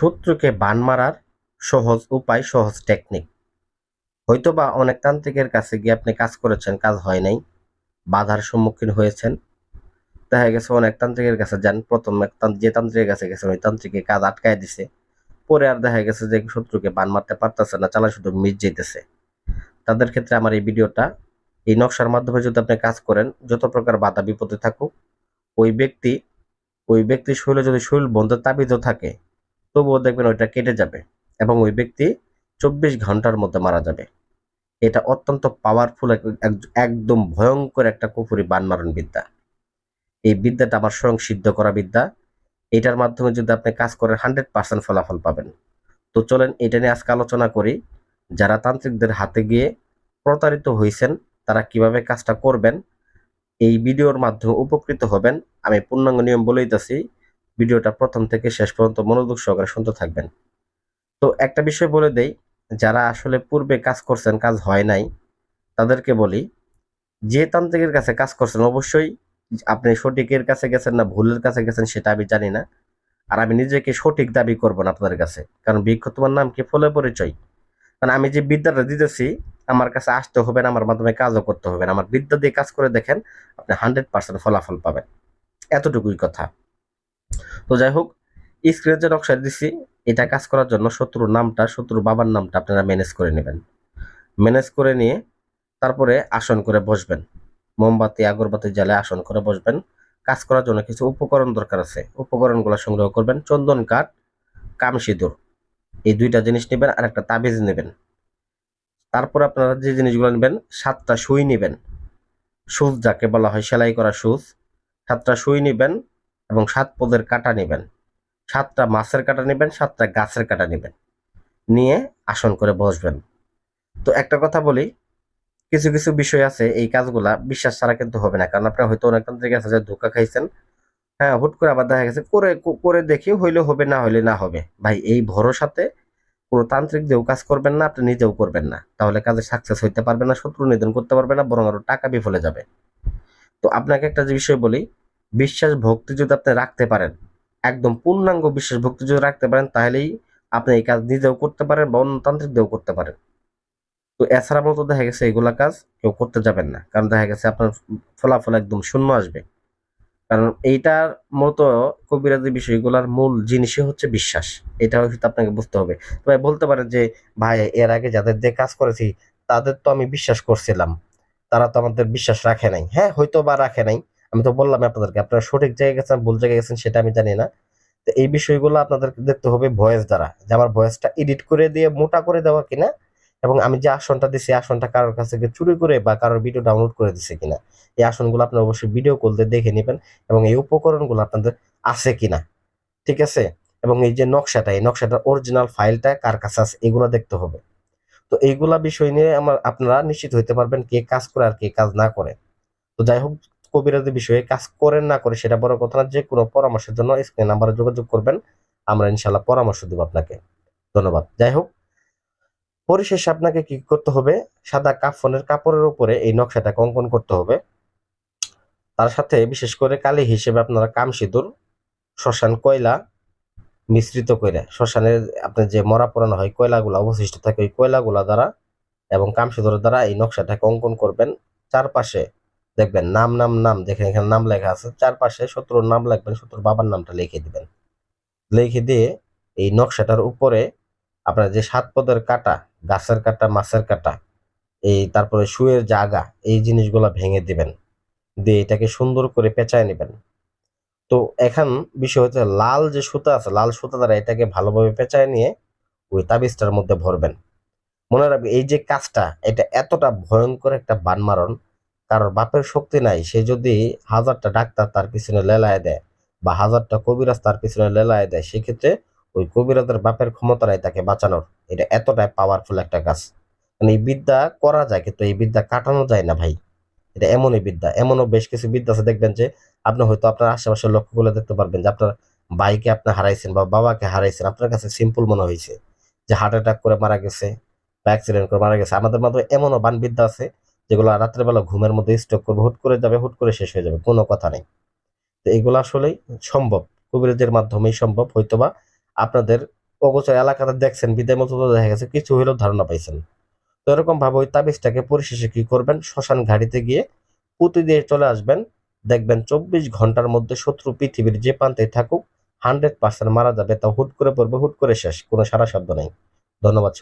শত্রুকে বান মারার সহজ উপায়, সহজ টেকনিক হয়তোবা অনেক তান্ত্রিকের কাছে গিয়ে আপনি কাজ করেছেন, কাজ হয় নাই, বাধার সম্মুখীন হয়েছেন। দেখা গেছে অনেক তান্ত্রিকের কাছে যান, প্রথম যে তান্ত্রিকের কাছে গেছেন, ওই তান্ত্রিকের কাজ আটকায় দিছে। পরে আর দেখা গেছে যে শত্রুকে বান মারতে পারতেছে না চালা শুধু মিস যেতেছে তাদের ক্ষেত্রে আমার এই ভিডিওটা, এই নকশার মাধ্যমে যদি আপনি কাজ করেন, যত প্রকার বাধা বিপদে থাকুক, ওই ব্যক্তি, ওই ব্যক্তির শরীরে যদি শরীর বন্ধ তাবিজও থাকে তবুও দেখবেন ওইটা কেটে যাবে এবং ওই ব্যক্তি চব্বিশ ঘণ্টার মধ্যে মারা যাবে। এটা অত্যন্ত পাওয়ারফুল একদম ভয়ঙ্কর একটা কুফুরি বান মারণ বিদ্যা এই বিদ্যাটা আমার স্বয়ং সিদ্ধ করা বিদ্যা। এটার মাধ্যমে যদি আপনি কাজ করেন হান্ড্রেড পার্সেন্ট ফলাফল পাবেন। তো চলেন এটা নিয়ে আজকে আলোচনা করি। যারা তান্ত্রিকদের হাতে গিয়ে প্রতারিত হয়েছেন তারা কীভাবে কাজটা করবেন, এই ভিডিওর মাধ্যমে উপকৃত হবেন, আমি পূর্ণাঙ্গ নিয়ম বলেইতেছি ভিডিওটা প্রথম থেকে শেষ পর্যন্ত মনোযোগ সহকারে শুনতে থাকবেন। তো একটা বিষয় বলে দেই, যারা আসলে পূর্বে কাজ করছেন, কাজ হয় নাই, তাদেরকে বলি, যে তান্ত্রিকের কাছে কাজ করছেন, অবশ্যই আপনি সঠিকের কাছে গেছেন না, ভুলের কাছে গেছেন, সেটা আমি জানি না। আর আমি নিজেকে সঠিক দাবি করব না আপনাদের কাছে, কারণ বৃক্ষ তোমার নাম কি? ফলে পরিচয়। কারণ আমি যে বিদ্যাটা দিতেছি, আমার কাছে আসতে হবে না, আমার মাধ্যমে কাজও করতে হবে না। আমার বিদ্যা দিয়ে কাজ করে দেখেন, আপনি হান্ড্রেড পার্সেন্ট ফলাফল পাবেন। এতটুকুই কথা। তো যাই হোক স্ক্রিনে যে নকশা দিচ্ছি এটা কাজ করার জন্য শত্রুর নামটা, শত্রুর বাবার নামটা আপনারা ম্যানেজ করে নেবেন। ম্যানেজ করে নিয়ে তারপরে আসন করে বসবেন। মোমবাতি, আগরবাতি জ্বালে আসন করে বসবেন। কাজ করার জন্য কিছু উপকরণ দরকার আছে। উপকরণগুলো সংগ্রহ করবেন। চন্দন কাঠ, কাম সিঁদুর, এই দুইটা জিনিস নেবেন আর একটা তাবিজ নেবেন। তারপর আপনারা যে জিনিসগুলো নেবেন, সাতটা সুই নেবেন। সুচ যাকে বলা হয়, সেলাই করা সুচ। সাতটা সুই নেবেন এবং সাত পদের কাটা নেবেন। সাতটা মাছের কাটা নেবেন, সাতটা গাছের কাটা নেবেন। নিয়ে আসন করে বসবেন। তো একটা কথা বলি, কিছু কিছু বিষয় আছে, এই কাজগুলা বিশ্বাস ছাড়া কিন্তু হবে না। কারণ আপনার হয়তো অনেক তান্ত্রিক আছে যে ধোকা খাইছেন। হ্যাঁ হুট করে আবার দেখা গেছে, করে করে দেখি হইলে হবে, না হইলে না হবে। ভাই, এই ভরসাতে কোনো তান্ত্রিক দিয়েও কাজ করবেন না, আপনি নিজেও করবেন না। তাহলে কাজে সাকসেস হইতে পারবে না, শত্রু নিধন করতে পারবে না, বরং আরও টাকা বিফলে যাবে। তো আপনাকে একটা যে বিষয় বলি বিশ্বাস ভক্তি যদি আপনি রাখতে পারেন, একদম পূর্ণাঙ্গ বিশ্বাস ভক্তি যদি রাখতে পারেন, তাহলেই আপনি এই কাজ নিজেও করতে পারেন বা অন্য তান্ত্রিক দিয়েও করতে পারেন। তো এছাড়া মতো দেখা গেছে এগুলা কাজ কেউ করতে যাবেন না, কারণ দেখা গেছে আপনার ফলাফল একদম শূন্য আসবে। কারণ এইটার মতো কবিরাজি বিষয়গুলোর মূল জিনিসই হচ্ছে বিশ্বাস এটা হয়তো আপনাকে বুঝতে হবে। তবে বলতে পারেন যে, ভাই, এর আগে যাদের দিয়ে কাজ করেছি, তাদের তো আমি বিশ্বাস করছিলাম। তারা তো আমাদের বিশ্বাস রাখে নাই। হ্যাঁ হয়তো বা রাখে নাই আমি তো বললাম আপনাদেরকে, আপনারা সঠিক জায়গায় গেছেন, ভুল জায়গায় গেছেন, সেটা আমি জানি না। তো এই বিষয়গুলো আপনাদেরকে দেখতে হবে ভয়েস দ্বারা, যে আমার ভয়েসটা এডিট করে দিয়ে মোটা করে দেওয়া কিনা, এবং আমি যে আসনটা দিছি আসনটা কারোর কাছ থেকে চুরি করে বা কারোর ভিডিও ডাউনলোড করে দিছে কিনা, এই আসনগুলো আপনি অবশ্যই ভিডিও কল দিয়ে দেখে নেবেন, এবং এই উপকরণগুলো আপনাদের আছে কিনা, ঠিক আছে? এবং এই যে নকশাটা, এই নকশাটার অরিজিনাল ফাইলটা কার কাছে আছে, এগুলো দেখতে হবে। তো এইগুলা বিষয় নিয়ে আমার, আপনারা নিশ্চিত হইতে পারবেন কে কাজ করে আর কে কাজ না করে। তো যাই হোক কবিরাজি বিষয়ে কাজ করেন না করে, সেটা বড় কথা না, যে কোনো পরামর্শের জন্য স্ক্রিন নাম্বারে যোগাযোগ করবেন, আমরা ইনশাল্লাহ পরামর্শ দেবো আপনাকে। ধন্যবাদ। যাই হোক, পরিশেষে আপনাকে কি করতে হবে? সাদা কাফনের কাপড়ের উপরে এই নকশাটাকে অঙ্কন করতে হবে। তার সাথে বিশেষ করে কালি হিসেবে আপনারা কাম সিঁদুর শ্মশান কয়লা মিশ্রিত করে শ্মশানের আপনার যে মরা পোড়ানো হয়, কয়লাগুলো অবশিষ্ট থাকে, ওই কয়লাগুলা দ্বারা এবং কাম সিঁদুরের দ্বারা এই নকশাটাকে অঙ্কন করবেন। চারপাশে দেখবেন, নাম নাম নাম দেখেন, এখানে নাম লেখা আছে। চারপাশে শত্রুর নাম লিখবেন শত্রুর বাবার নামটা লিখে দিবেন। লিখে দিয়ে এই নকশাটার উপরে আপনার যে সাত পদের কাটা, গাছের কাটা, মাছের কাটা, এই তারপরে শুয়ের জাগা এই জিনিসগুলা ভেঙে দিবেন। দিয়ে এটাকে সুন্দর করে পেঁচায় নেবেন। তো এখন বিষয় হচ্ছে লাল যে সুতা আছে, লাল সুতা দ্বারা এটাকে ভালোভাবে পেঁচায় নিয়ে ওই তাবিজটার মধ্যে ভরবেন। মনে রাখবে এই যে কাজটা, এটা এতটা ভয়ঙ্কর একটা বান মারণ কারোর বাপের শক্তি নাই। সে যদি হাজারটা ডাক্তার তার পিছনে লেলায় দেয় বা হাজারটা কবিরাজ তার পিছনে লেলায় দেয়, সেক্ষেত্রে ওই কবিরাজের বাপের ক্ষমতা নাই তাকে বাঁচানোর। এটা এতটাই পাওয়ারফুল একটা কাজ। মানে এই বিদ্যা করা যায়, কিন্তু এই বিদ্যা কাটানো যায় না ভাই। এটা এমনই বিদ্যা। এমনও বেশ কিছু বিদ্যা আছে, দেখবেন যে আপনি হয়তো আপনার আশেপাশে লক্ষ্য করলে দেখতে পারবেন যে আপনার ভাইকে আপনি হারাইছেন বা বাবাকে হারাইছেন। আপনার কাছে সিম্পল মনে হয়েছে যে হার্ট অ্যাটাক করে মারা গেছে, বা অ্যাক্সিডেন্ট করে মারা গেছে। আমাদের মাধ্যমে এমনও বান বিদ্যা আছে যেগুলো রাত্রেবেলা ঘুমের মধ্যে স্টক করবে, হুট করে যাবে, হুট করে শেষ হয়ে যাবে, কোনো কথা নেই। তো এগুলো আসলেই সম্ভব কবিরাজের মাধ্যমেই সম্ভব, হয়তোবা আপনাদের অগোচর এলাকাতে দেখছেন, বিদায় মতো দেখা গেছে, কিছু হইলেও ধারণা পাইছেন। তো এরকম ভাবে ওই তাবিজটাকে পরিশেষে কি করবেন? শ্মশান ঘাড়িতে গিয়ে পুঁতি দিয়ে চলে আসবেন। দেখবেন চব্বিশ ঘণ্টার মধ্যে শত্রু পৃথিবীর যে প্রান্তে থাকুক হান্ড্রেড পার্সেন্ট মারা যাবে তা হুট করে পড়বে, হুট করে শেষ, কোনো সারা শব্দ নেই। ধন্যবাদ